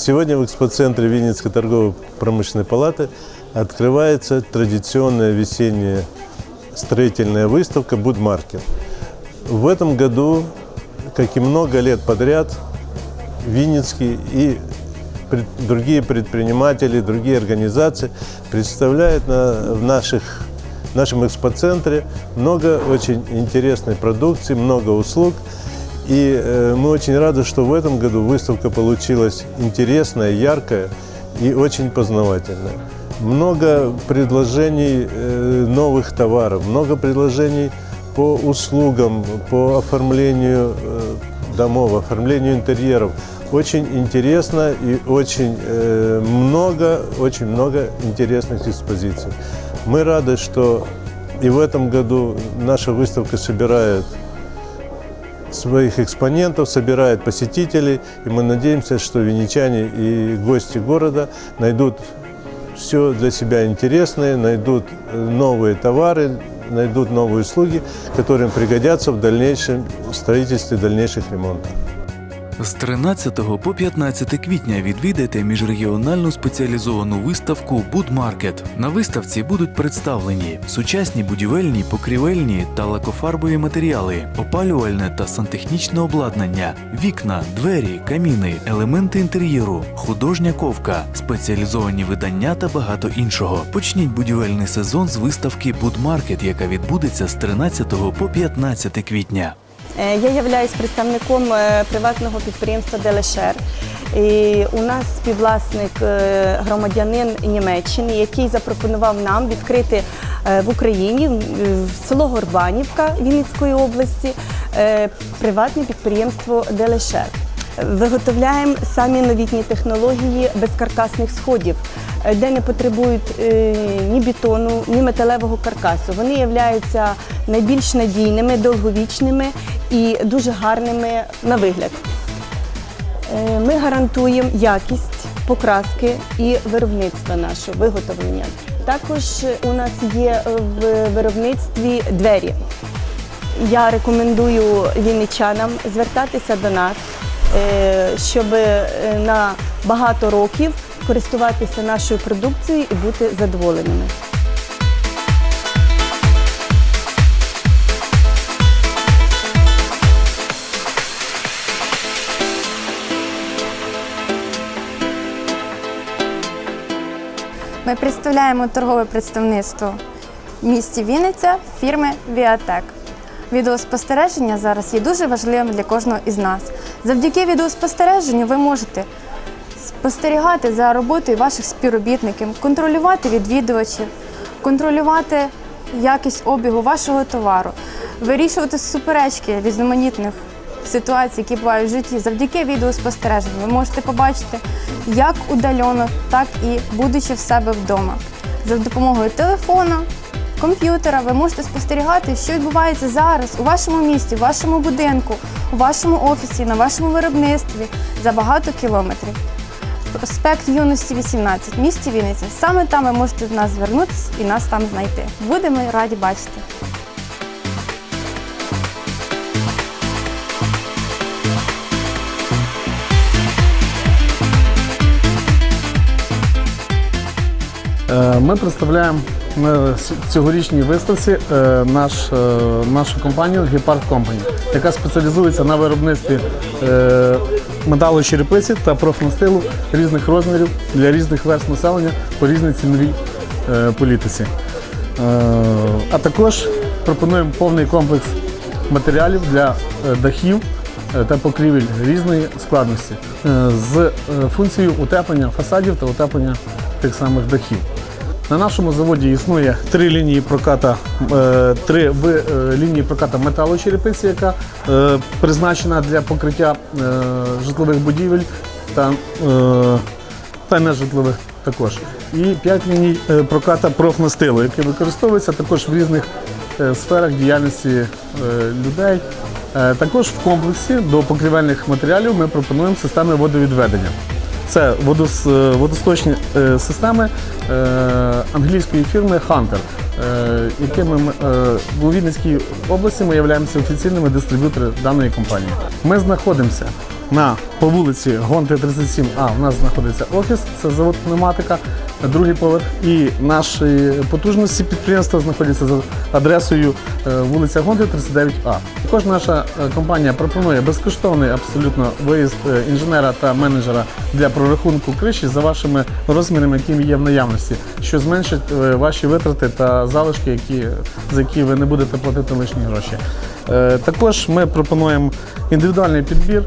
Сегодня в экспоцентре Винницкой торгово-промышленной палаты открывается традиционная весенняя строительная выставка «Будмаркет». В этом году, как и много лет подряд, Винницкий и другие предприниматели, другие организации представляют на, в наших, нашем экспоцентре много очень интересной продукции, много услуг. И э, мы очень рады, что в этом году выставка получилась интересная, яркая и очень познавательная. Много предложений э, новых товаров, много предложений по услугам, по оформлению э, домов, оформлению интерьеров. Очень интересно и очень много, очень много интересных экспозиций. Мы рады, что и в этом году наша выставка собирает своих экспонентов, собирает посетителей, и мы надеемся, что винничане и гости города найдут все для себя интересное, найдут э, новые товары, найдут новые услуги, которые им пригодятся в дальнейшем строительстве дальнейших ремонтов. З 13 по 15 квітня відвідайте міжрегіональну спеціалізовану виставку Будмаркет. На виставці будуть представлені сучасні будівельні, покрівельні та лакофарбові матеріали, опалювальне та сантехнічне обладнання, вікна, двері, каміни, елементи інтер'єру, художня ковка, спеціалізовані видання та багато іншого. Почніть будівельний сезон з виставки Будмаркет, яка відбудеться з 13 по 15 квітня. Е, Я являюсь представником е, приватного підприємства Делешер. І у нас співвласник е, громадянин Німеччини, який запропонував нам відкрити в Україні в- село Горбанівка Вінницької області приватне підприємство Делешер. Виготовляємо самі новітні технології безкаркасних сходів, де не потребують ні бетону, ні металевого каркасу. Вони являються найбільш надійними, довговічними і дуже гарними на вигляд. Е, Ми гарантуємо якість покраски і виробництва нашого виготовлення. Також у нас є в виробництві двері. Я рекомендую вінничанам звертатися до нас, е, щоб е, на багато років користуватися нашою продукцією і бути задоволеними. Ми представляємо торгове представництво в місті Вінниця фірми Віатек. Відеоспостереження зараз є дуже важливим для кожного із нас. Завдяки відеоспостереженню ви можете спостерігати за роботою ваших співробітників, контролювати відвідувачів, контролювати якість обігу вашого товару, вирішувати суперечки різноманітних ситуацій, які бувають в житті. Завдяки відеоспостереженню ви можете побачити як удальоно, так і будучи в себе вдома. За допомогою телефона, комп'ютера ви можете спостерігати, що відбувається зараз у вашому місті, у вашому будинку, у вашому офісі, на вашому виробництві за багато кілометрів. Проспект юності 18 місті Вінниця. Саме там ви можете до нас звернутися і нас там знайти. Будемо раді бачити. Ми представляємо цьогорічній виставці е, наш, е, нашу компанію Гепард Company, яка спеціалізується на виробництві е, металочерепиці та профнастилу різних розмірів для різних верст населення по різній ціновій е, політиці. Е, А також пропонуємо повний комплекс матеріалів для е, дахів е, та покрівель різної складності е, з е, функцією утеплення фасадів та утеплення тих самих дахів. На нашому заводі існує три лінії проката, е, три е, лінії проката металочерепиці, яка е, призначена для покриття житлових будівель та, та нежитлових також. І п'ять ліній проката профнастилу, який використовується також в різних сферах діяльності людей. Також в комплексі до покрівельних матеріалів ми пропонуємо системи водовідведення. Це водос, е, водосточні е, системи е, англійської фірми Hunter, якими ми у Вінницькій області ми являємося офіційними дистриб'юторами даної компанії. Ми знаходимося на по вулиці Гонти 37А у нас знаходиться офіс, це завод пневматика, другий поверх. І наші потужності підприємства знаходяться за адресою е, вулиця Гонти 39А. Також наша е, компанія пропонує безкоштовний абсолютно виїзд е, інженера та менеджера для прорахунку криші за вашими розмірами, які є в наявності, що зменшить ваші витрати та залишки, які, за які ви не будете платити лишні гроші. Також ми пропонуємо індивідуальний підбір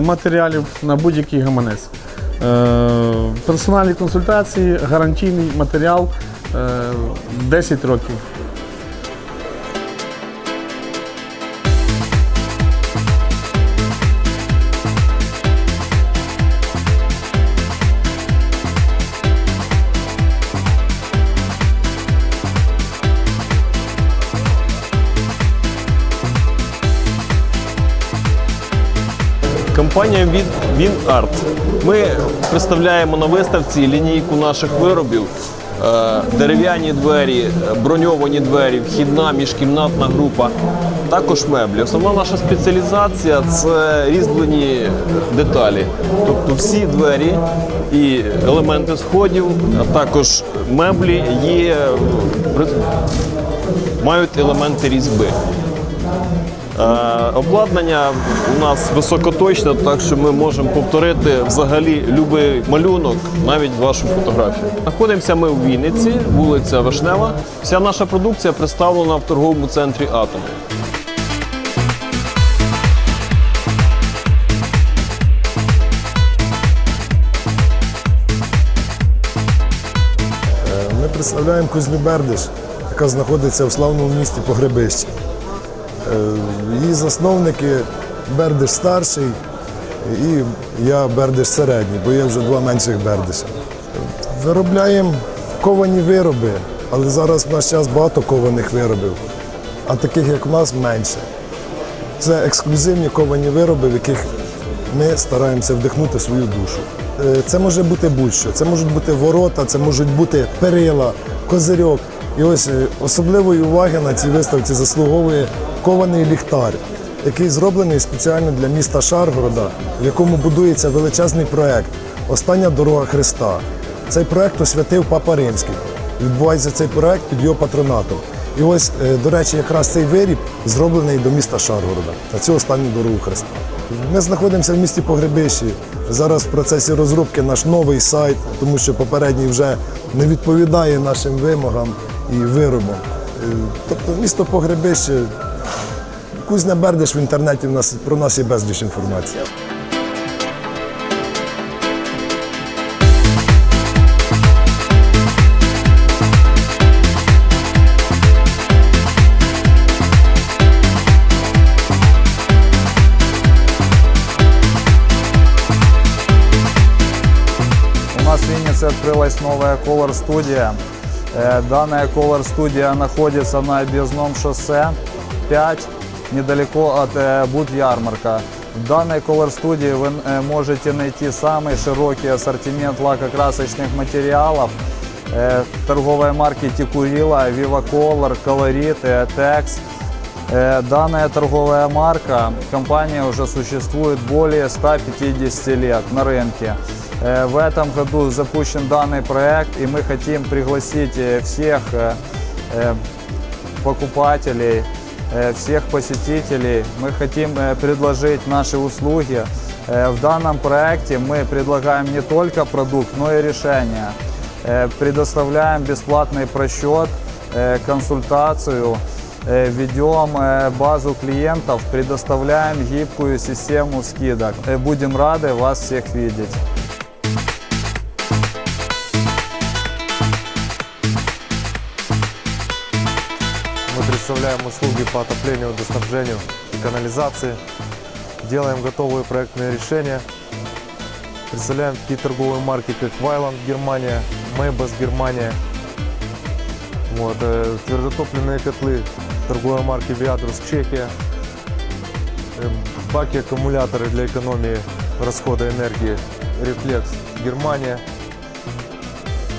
матеріалів на будь-який гаманець. Е, Персональні консультації, гарантійний матеріал е, 10 років. Компанія від WinArt. Ми представляємо на виставці лінійку наших виробів. Е, Дерев'яні двері, е, броньовані двері, вхідна міжкімнатна група, також меблі. Основна наша спеціалізація це різьблені деталі. Тобто всі двері і елементи сходів, а також меблі є, мають елементи різьби. Е, Обладнання у нас високоточне, так що ми можемо повторити взагалі будь-який малюнок, навіть вашу фотографію. Знаходимося ми в Вінниці, вулиця Вишнева. Вся наша продукція представлена в торговому центрі Атом. Ми представляємо кузню Бердиш, яка знаходиться в славному місті Погребище. Е, Її засновники Бердиш старший і я Бердиш середній, бо є вже два менших Бердиша. Виробляємо ковані вироби, але зараз в наш час багато кованих виробів, а таких як у нас менше. Це ексклюзивні ковані вироби, в яких ми стараємося вдихнути свою душу. Е, Це може бути будь-що. Це можуть бути ворота, це можуть бути перила, козирьок. І ось е, особливої уваги на цій виставці заслуговує кований ліхтар, який зроблений спеціально для міста Шаргорода, в якому будується величезний проект Остання дорога Христа. Цей проект освятив Папа Римський. Відбувається цей проект під його патронатом. І ось, е, до речі, якраз цей виріб зроблений до міста Шаргорода на цю останню дорогу Христа. Ми знаходимося в місті Погребищі. Зараз в процесі розробки наш новий сайт, тому що попередній вже не відповідає нашим вимогам і виробам. Е, Тобто місто Погребище, Кузня Бердиш в інтернеті в нас, про нас є безліч інформації. У нас в Виннице открылась новая Color студия. Э, Данная Color студия находится на объездном шоссе 5, недалеко от э, Буд-Ярмарка. В данной Color студии вы э, можете найти самый широкий ассортимент лакокрасочных материалов э, торговой марки Тикурила, Viva Color, Colorit и Atex. Э, Данная торговая марка, компания уже существует более 150 лет на рынке. Э, В этом году запущен данный проект, и мы хотим пригласить э, всех э, э, покупателей, э, всех посетителей. Мы хотим э, предложить наши услуги. Э, В данном проекте мы предлагаем не только продукт, но и решение. Э, Предоставляем бесплатный просчет, э, консультацию, э, ведем э, базу клиентов, предоставляем гибкую систему скидок. Э, Будем рады вас всех видеть. Мы представляем услуги по отоплению, водоснабжению и канализации. Делаем готовые проектные решения. Представляем такие торговые марки, как Вайланд Германия, Мейбас Германия. Вот, э, твердотопливные котлы торговой марки Viatrus Чехия. Э, баки аккумуляторы для экономии расхода энергии Reflex Германия.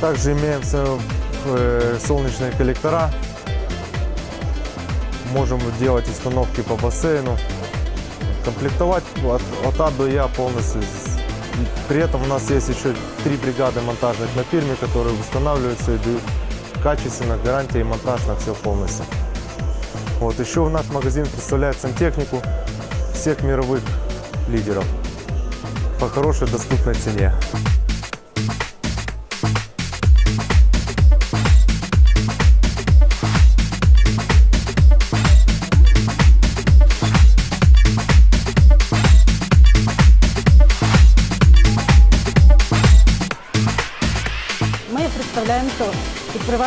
Также имеются э, солнечные коллектора Можем делать установки по бассейну, Комплектовать от, от А до Я полностью. При этом у нас есть еще три бригады монтажных на фирме, которые устанавливают все и дают качественно, гарантия и монтаж на все полностью. Вот еще в наш магазин представляет сантехнику всех мировых лидеров по хорошей доступной цене.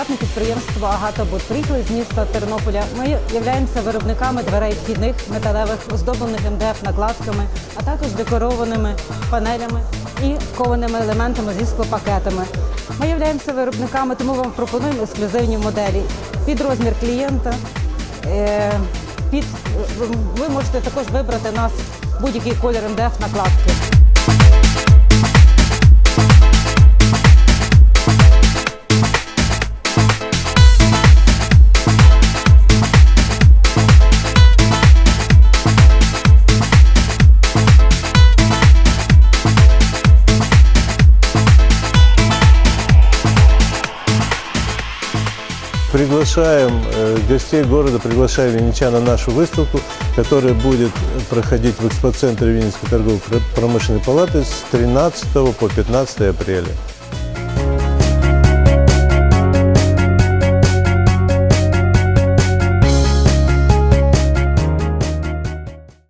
Приватне підприємство Агатабуд. Приїхали з міста Тернополя. Ми являємося виробниками дверей вхідних металевих, оздоблених МДФ накладками, а також декорованими панелями і кованими елементами зі склопакетами. Ми являємося виробниками, тому вам пропонуємо ексклюзивні моделі під розмір клієнта. е, Під ви можете також вибрати нас будь-який колір МДФ накладки. Приглашаем э, гостей города, приглашаем венечан на нашу выставку, которая будет проходить в экспоцентре Винницкой торгово-промышленной палаты с 13 по 15 апреля.